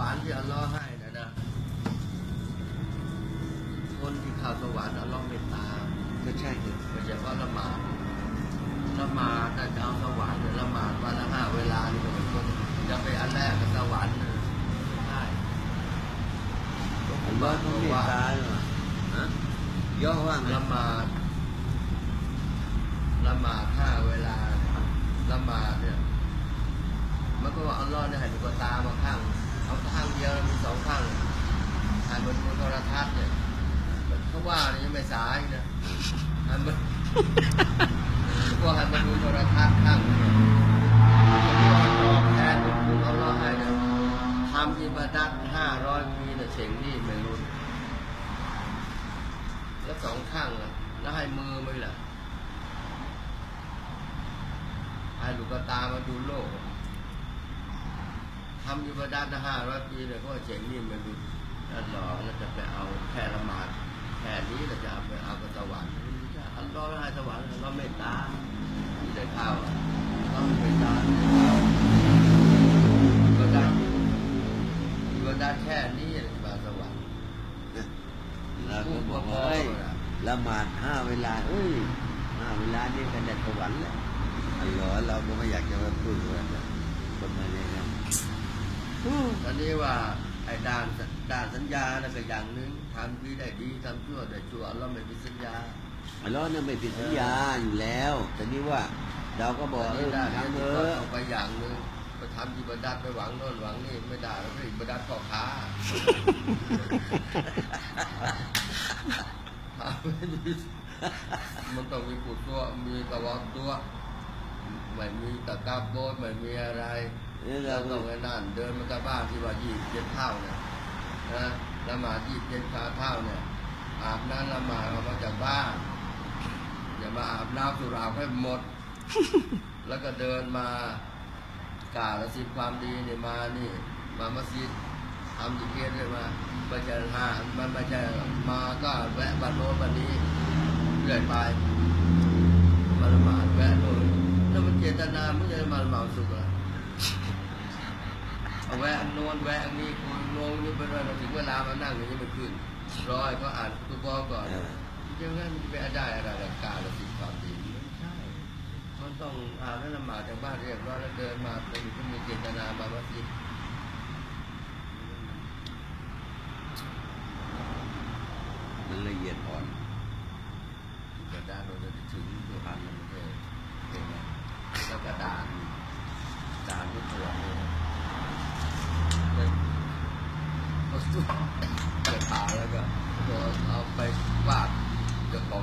วรรค์ที่อัลลอฮ์ให้นะนะ คนที่เข้าสวรรค์อัลลอฮ์เมตตาก็ใช่เลยไม่ใช่เพราะละหมาดละหมาดถ้าจะเอาสวรรค์เนี่ยละหมาดวันละห้าเวลานี่ก็เป็นคนจะไปอันแรกกับสวรรค์นะไม่ใช่อัลลอฮ์ต้องเมตตาเหรอฮะย่อว่าไงละหมาดละหมาดห้าเวลาละหมาดเนี่ยมันก็ว่าอัลลอฮ์เนี่ยให้ดูกตามาข้างเอาข้างเดียวแล้วมีสองข้างให้มันดูโทรทัศน์เนี่ย ไม่สายนะหันพวกให้มันดูโทรทัศน์ข้างเดียวตอแทนบุญคุณอัลลอให้นะทำอิบาดัตห้าร้อยปีนี่เสียงนี่ไม่รู้แล้วสองข้างล่ะแล้วให้มือไหมล่ะให้ลูกตามาดูโลกทำอยู่ประดานห้าร้อยปีเนี่ยก็เจ๋งนี่ไมันดูอัลลอฮ์แล้วจะไปเอาแค่ละหมาด แค่นี้เราจะเอาไปเอากับสวรรค์อัลลอฮ์ให้สวรรค์อัลลอฮ์เมตตาที่ได้เข้าต้องเมตตาก็ได้ก็ได้แค่นี้เลยมาสวรรค์เราก็บอกว่าเอ้ยละหมาดห้าเวลาเอ้ยห้าเวลานี่กันแดดสวรรค์แหล้วอัลลอเราก็ไม่อยากจะมาพูดว่าคนมาเลยนะตอนนี้ว่า อ้ด่านด่านสัญญานะก็อย่างหนึงทำดีได้ดีทำชั่วได้ชั่วเราไม่มีสัญญา อัลลอฮ์เนี่ยไม่ผิดสัญญาอยู่แล้ว แต่นี่ว่าเราก็บอกอันเอนี้อด่านทำเถนี้อะออกไปอย่างหนึงไปทำอิบาดัดไปหวังโน่นหวังนี่ไม่ได้แล้วก็อิบาดัดพ่อค้าทำไม่ดีมันต้องมีปุตตัวมีตะวันตัวไม่มีตะกร้าโบดไม่มีอะไร นี่เราเราต้ก็องไปนั่นเดินมาจากบ้านที่ว่ายี่สิบเจ็ดเท่าเนี่ยนะละหมาดยี่สิบเจ็ดขาเท่าเนี่ยอาบน้ำละหมาดออกมาจากบ้านอย่ามาอาบน้ำสุราให้หมด แล้วก็เดินมากล่าวละสิบความดีเนี่ยมานี่ มามัสยิดทำจิเกตเลยมาไม่ใช่หามันไม่ใช่มาก็แวะบ้านโน้นบ้านนี้เรื่อยไปมาละหมาดแวะโน่นแล้วมันเจตนาไม่ใช่มาละหมาดสุขอะ เอาแวะอันโน้นแวะอันนี้คุยโน้นนี่เป็นว่าถึงเวลามานั่งอย่างนี้มันขึ้นรอยก็อ่านตัวบอก่อนยังไงมันไปได้อะไรกับการละสิความดีไม่ใช่มันต้องอ่านแล้วละหมาดจากบ้านเรียบร้อยแล้วเดินมาเป็นก็มีเจตนามามัสยิดมันละเอียดอ่อนกระดานโดนจะถึงตัวพันมันไม่ใช่เองนะแล้วกระดานด่านที่ตัว เนี่ยเอาสู้เปิดตาแล้วก็เอาไปวาดเจ้าของ